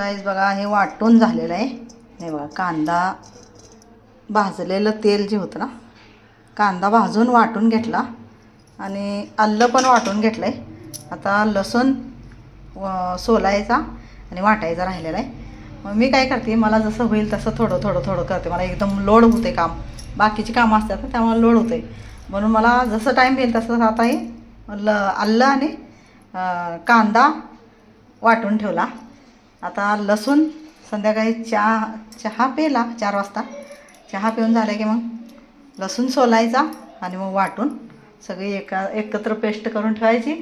Guys बघा हे वाटून झालेलं आहे. हे बघा कांदा भाजलेलं तेल जे होतं ना कांदा भाजून वाटून घेतला आणि आलं पण वाटून घेतलं आहे आता लसूण व- सोलायचा आणि वाटायचा राहिलेला आहे. मग मी काय करते मला जसं होईल तसं थोडं थोडं थोडं करते. मला एकदम लोड होते काम. बाकीची कामं असतात ना त्यामुळे लोड होते म्हणून मला जसं टाईम येईल तसं आता हे ल आलं आणि कांदा वाटून ठेवला. आता लसूण संध्याकाळी चहा चहा पेला चार वाजता. चहा पिऊन झाला की मग लसूण सोलायचा आणि मग वाटून सगळी एका एकत्र पेस्ट करून ठेवायची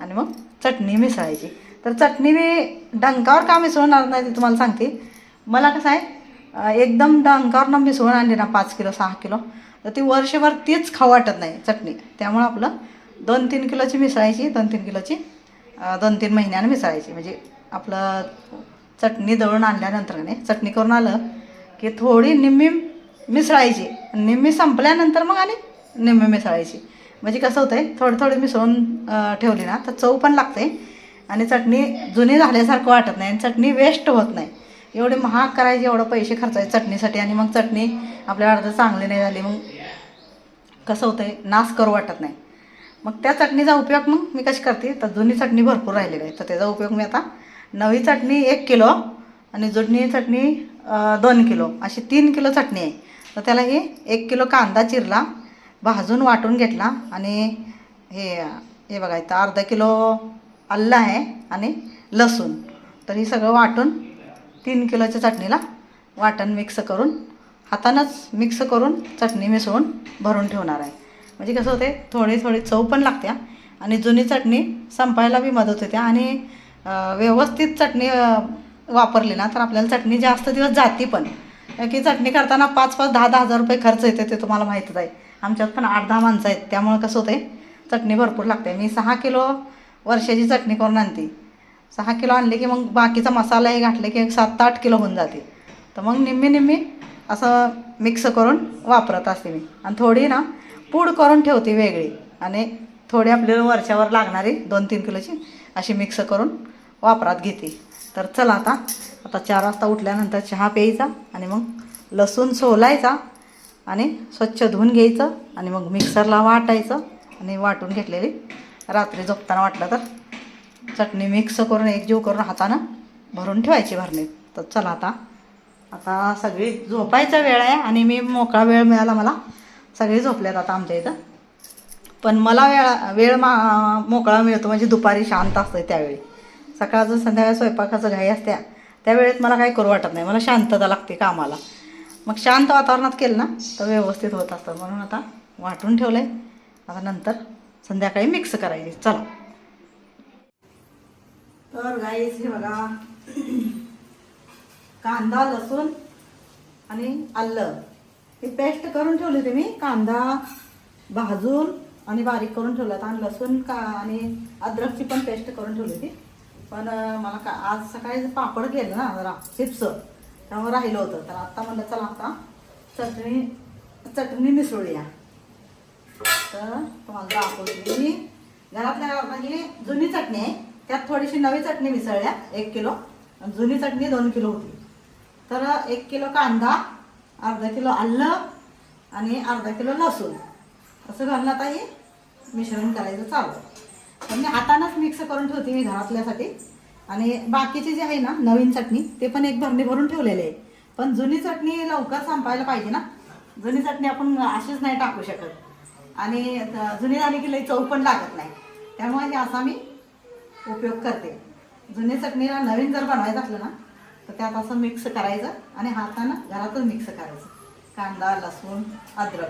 आणि मग चटणी मिसळायची. तर चटणी मी डंकावर का मिसळणार नाही ते तुम्हाला सांगते. मला कसं आहे एकदम डंकावर न मिसळून आणली ना पाच किलो सहा किलो तर ती वर्षभर तीच खाऊ वाटत नाही चटणी. त्यामुळं आपलं दोन तीन किलोची मिसळायची दोन तीन किलोची दोन तीन महिन्यानं मिसळायची. म्हणजे आपलं चटणी दळून आणल्यानंतर नाही चटणी करून आलं की थोडी निम्मी मिसळायची. निम्मी संपल्यानंतर मग आणि निम्मी मिसळायची. म्हणजे कसं होतं आहे थोडी थोडी मिसळून ठेवली ना तर चव पण लागते आणि चटणी जुनी झाल्यासारखं वाटत नाही आणि चटणी वेस्ट होत नाही. एवढी महाग करायची एवढं पैसे खर्चायचे चटणीसाठी आणि मग चटणी आपल्याला अर्ध चांगली नाही झाली मग कसं होतं आहे नास करू वाटत नाही. मग त्या चटणीचा उपयोग मग मी कशी करते तर जुनी चटणी भरपूर राहिलेली आहे तर त्याचा उपयोग मी आता नवी चटणी एक किलो आणि जुडणी चटणी दोन किलो. अशी तीन किलो चटणी आहे. तर त्याला हे एक किलो कांदा चिरला भाजून वाटून घेतला आणि हे हे बघा इथं अर्धा किलो आलं आहे आणि लसूण. तर हे सगळं वाटून तीन किलोच्या चटणीला वाटण मिक्स करून हातानंच मिक्स करून चटणी मिसळून भरून ठेवणार आहे. म्हणजे कसं होते थोडी थोडी चव पण लागत्या आणि जुनी चटणी संपायला बी मदत होते आणि व्यवस्थित चटणी वापरली ना तर आपल्याला चटणी जास्त दिवस जाती पण. की चटणी करताना पाच पाच दहा दहा हजार रुपये खर्च येते ते तुम्हाला माहीतच आहे. आमच्यात पण आठ दहा माणसं आहेत. त्यामुळं कसं होतं आहे चटणी भरपूर लागते. मी सहा किलो वर्षाची चटणी करून आणते. सहा किलो आणली की मग बाकीचा मसालाही घातले की एक सात आठ किलो होऊन जाते. तर मग निम्मी निम्मी असं मिक्स करून वापरत असते मी. आणि थोडी ना पूड करून ठेवते वेगळी. आणि थोडी आपल्याला वरच्यावर लागणारी दोन तीन किलोची अशी मिक्स करून वापरात घेते. तर चला आता आता चार वाजता उठल्यानंतर चहा प्यायचा आणि मग लसूण सोलायचा आणि स्वच्छ धुवून घ्यायचं आणि मग मिक्सरला वाटायचं आणि वाटून घेतलेली रात्री झोपताना वाटलं तर चटणी मिक्स करून एकजीव करून हातानं भरून ठेवायची भरणीत तर चला आता आता सगळी झोपायचा वेळ आहे आणि मी मोकळा वेळ मिळाला मला. सगळी झोपल्यात आता आमच्या इथं. पण मला वेळ वेळ मा मोकळा मिळतो म्हणजे दुपारी शांत असते त्यावेळी. सकाळचं संध्याकाळी स्वयंपाकाचं घाई असत्या त्यावेळेत मला काही करू वाटत नाही. मला शांतता लागते कामाला. मग शांत वातावरणात केलं ना तर व्यवस्थित होत असतं. म्हणून आता वाटून ठेवलं आहे आता नंतर संध्याकाळी मिक्स करायची. चला. तर गाईस हे बघा. कांदा लसूण आणि आलं. हे पेस्ट करून ठेवली होती मी. कांदा भाजून आणि बारीक करून ठेवलं आणि लसूण का आणि अद्रकची पण पेस्ट करून ठेवली होती. पण मला का आज सकाळी पापड केलं ना जरा चिप्स. त्यामुळे राहिलं होतं. तर आत्ता म्हणलं चला आता चटणी चटणी मिसळूया. तर तुम्हाला दाखवते मी. घरातल्या म्हणजे जुनी चटणी आहे. त्यात थोडीशी नवी चटणी मिसळल्या एक किलो. आणि जुनी चटणी दोन किलो होती. तर एक किलो कांदा अर्धा किलो आलं आणि अर्धा किलो लसूण. असं घालून आता हे मिश्रण करायचं चालू. आहे. मी हातानंच मिक्स करून ठेवते मी घरातल्यासाठी. आणि बाकीची जी आहे ना नवीन चटणी ते पण एक भरणी भरून ठेवलेले आहे. पण जुनी चटणी लवकर संपायला पाहिजे ना. जुनी चटणी आपण अशीच नाही टाकू शकत. आणि जुनी झाली की लई चव पण लागत नाही. त्यामुळे हे असा मी उपयोग करते. जुनी चटणीला नवीन जर बनवायचं असलं ना तर त्यात असं मिक्स करायचं आणि हातानं घरातच मिक्स करायचं. कांदा लसूण अद्रक.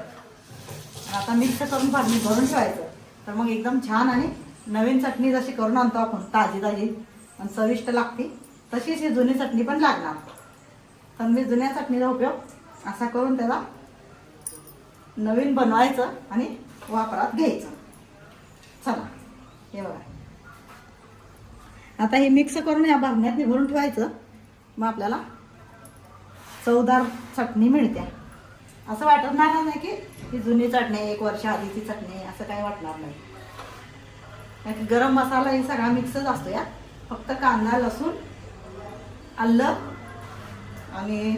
आता मिक्स करून भरणी भरून ठेवायचं. तर मग एकदम छान आणि नवीन चटणी जशी करून आणतो आपण ताजी ताजी आणि चविष्ट लागते तशीच ही जुनी चटणी पण लागणार. तर मी जुन्या चटणीचा उपयोग असा करून त्याला नवीन बनवायचं आणि वापरात घ्यायचं. चला हे बघा. आता हे मिक्स करून या भरण्यात भरून ठेवायचं. मग आपल्याला चवदार चटणी मिळते असं वाटणार नाही की ही जुनी चटणी एक वर्ष आधीची चटणी असं काही वाटणार नाही. कारण की गरम मसाला हे सगळा मिक्सच असतो या. फक्त कांदा लसूण आलं आणि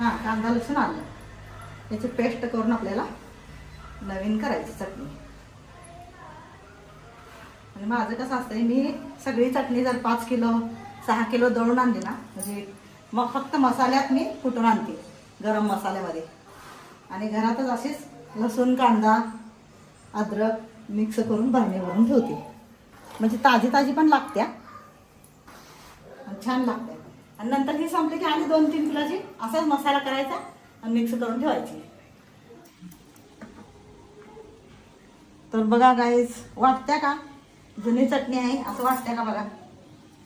हां कांदा लसूण आलं. याची पेस्ट करून आपल्याला नवीन करायची चटणी. आणि माझं कसं असतंय मी सगळी चटणी जर पाच किलो सहा किलो दळून आणली ना म्हणजे मग फक्त मसाल्यात मी कुठून आणते? गरम मसाल्यामध्ये. आणि घरातच असेच लसूण कांदा अद्रक मिक्स करून भरणे भरून ठेवते. म्हणजे ताजी ताजी पण लागत्या आणि छान लागते. आणि नंतर हे संपले की आणि दोन तीन किलोची असाच मसाला करायचा आणि मिक्स करून ठेवायची. तर बघा गाईज वाटत्या का? जुनी चटणी आहे असं वाटत्या का बघा?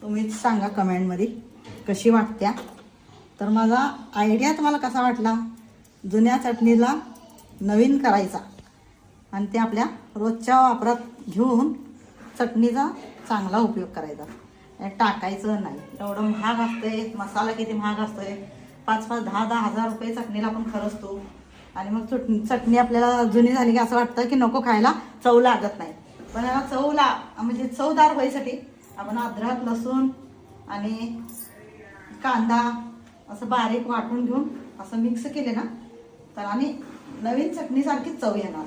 तुम्हीच सांगा कमेंटमध्ये कशी वाटत्या? तर माझा आयडिया तुम्हाला कसा वाटला? जुन्या चटणीला नवीन करायचा. आणि ते आपल्या रोजच्या वापरात घेऊन चटणीचा चांगला उपयोग करायचा. टाकायचं नाही. एवढं महाग असतंय. मसाला किती महाग असतोय. पाच पाच दहा दहा हजार रुपये चटणीला आपण खरचतो आणि मग चुट चटणी आपल्याला जुनी झाली की असं वाटतं की नको खायला चव लागत नाही. पण याला चव ला म्हणजे चवदार व्हायसाठी आपण अद्रक लसूण आणि कांदा असं बारीक वाटून घेऊन असं मिक्स केले ना तर आणि नवीन चटणीसारखी चव येणार.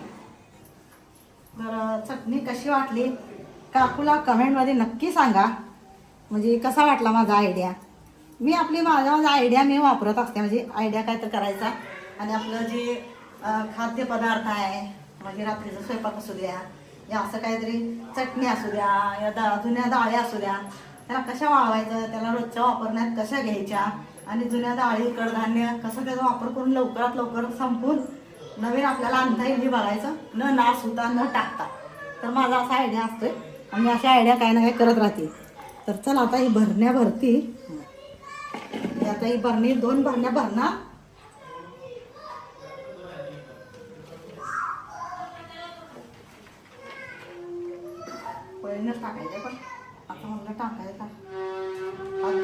तर चटणी कशी वाटली? काकूला कमेंटमध्ये नक्की सांगा. म्हणजे कसा वाटला माझा आयडिया मी आपली माझा माझा आयडिया मी वापरत असते. म्हणजे आयडिया काय तर करायचा. आणि आपलं जे खाद्यपदार्थ आहे म्हणजे रात्रीचा स्वयंपाक असू द्या या असं काहीतरी चटणी असू द्या या दा जुन्या डाळी असू द्या त्याला कशा वाळवायचं त्याला रोजच्या वापरण्यात कशा घ्यायच्या आणि जुन्या डाळी कडधान्य कसं त्याचा वापर करून लवकरात लवकर संपून नवीन आपल्याला आणता येईल हे बघायचं. न नाश होता न टाकता. तर माझा असा आयडिया असतोय. आणि अशा आयडिया काय ना काही करत राहते तर चल आता ही भरण्या भरती. आता ही भरणी दोन भरण्या भरणार. टाकायचं पण. आता म्हणलं टाकायचं. आज